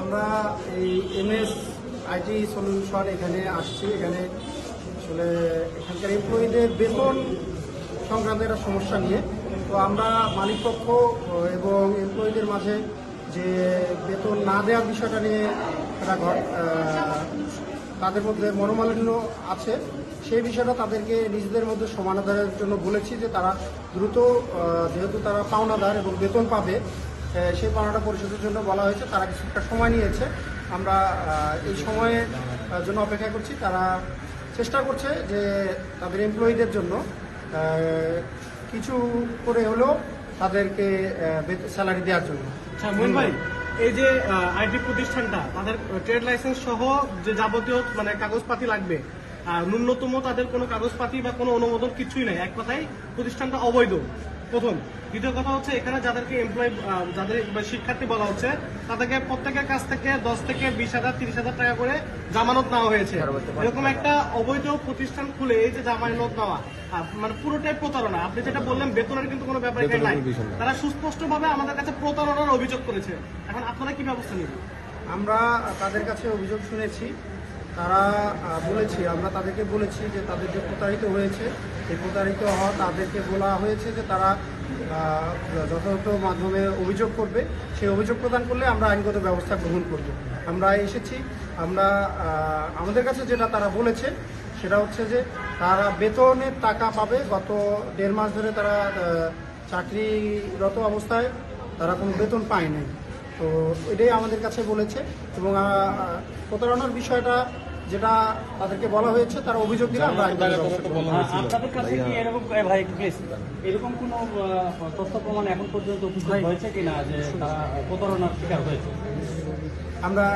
আমরা এই M S IT solution এখানে আসছি, এখানে আসলে এখানকার এমপ্লয়ীদের বেতন সংক্রান্ত একটা সমস্যা নিয়ে। তো আমরা মালিকপক্ষ এবং এমপ্লয়ীদের মাঝে যে বেতন না দেওয়ার বিষয়টা নিয়ে একটা তাদের মধ্যে মনোমালিন্য আছে। সেই বিষয়টা তাদেরকে নিজেদের মধ্যে সমানাধারের জন্য বলেছি যে তারা দ্রুত যেহেতু তারা পাওনাদার এবং বেতন পাবে সেই পাওনাটা পরিশোধের জন্য বলা হয়েছে। তারা কিছুটা সময় নিয়েছে। আমরা এই সময়ের জন্য অপেক্ষা করছি। তারা চেষ্টা করছে যে তাদের এমপ্লয়ীদের জন্য কিছু করে হলেও তাদেরকে স্যালারি দেওয়ার জন্য। আচ্ছা ভাই, এই যে আইটি প্রতিষ্ঠানটা, তাদের ট্রেড লাইসেন্স সহ যে যাবতীয় মানে কাগজপাতি লাগবে ন্যূনতম তাদের কোনো কাগজপাতি বা কোনো অনুমোদন কিছুই নাই। এক কথায়, প্রতিষ্ঠানটা অবৈধ। প্রথম। দ্বিতীয় কথা হচ্ছে এখানে যাদেরকে এমপ্লয় যাদের শিক্ষার্থী বলা হচ্ছে তাদেরকে প্রত্যেকের কাছ থেকে দশ থেকে বিশ হাজার তিরিশ হাজার টাকা করে জামানত নেওয়া হয়েছে। এরকম একটা অবৈধ প্রতিষ্ঠান খুলে এই যে জামানত নেওয়া মানে পুরোটাই প্রতারণা। আপনি যেটা বললেন বেতনের কিন্তু কোনো ব্যাপার এখানে নাই। তারা সুস্পষ্টভাবে আমাদের কাছে প্রতারণার অভিযোগ করেছে। এখন আপনারা কি ব্যবস্থা নেবেন? আমরা তাদের কাছে অভিযোগ শুনেছি। তারা বলেছি, আমরা তাদেরকে বলেছি যে তাদের যে প্রতারিত হয়েছে এই প্রতারিত হওয়া তাদেরকে বলা হয়েছে যে তারা যথাযথ মাধ্যমে অভিযোগ করবে। সেই অভিযোগ প্রদান করলে আমরা আইনগত ব্যবস্থা গ্রহণ করব। আমরা এসেছি, আমরা আমাদের কাছে যেটা তারা বলেছে, সেটা হচ্ছে যে তারা বেতনের টাকা পাবে। গত দেড় মাস ধরে তারা চাকরিরত অবস্থায় তারা কোনো বেতন পায় নাই তো এটাই আমাদের কাছে বলেছে এবং প্রতারণার বিষয়টা যেটা তাদেরকে বলা হয়েছে তারা অভিযোগ দিলে আমরা আইনগত ব্যবস্থা গ্রহণ আপনাদের কাছে কি এরকম ভাই প্লিজ এরকম কোনো তথ্য প্রমাণ এখন পর্যন্ত উপস্থিত হয়েছে কিনা যে তারা প্রতারণার শিকার হয়েছে? আমরা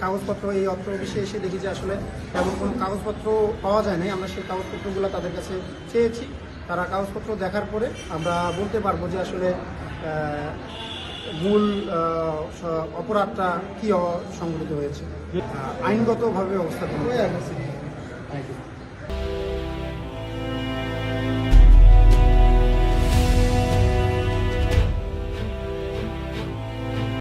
কাগজপত্র এই অত্র বিষয়ে এসে দেখি যে আসলে এমন কোনো কাগজপত্র পাওয়া যায় নাই। আমরা সেই কাগজপত্রগুলো তাদের কাছে চেয়েছি। তারা কাগজপত্র দেখার পরে আমরা বলতে পারব যে আসলে আহ, মূল অপরাধটা কী সংঘটিত হয়েছে? আইনগতভাবে ব্যবস্থা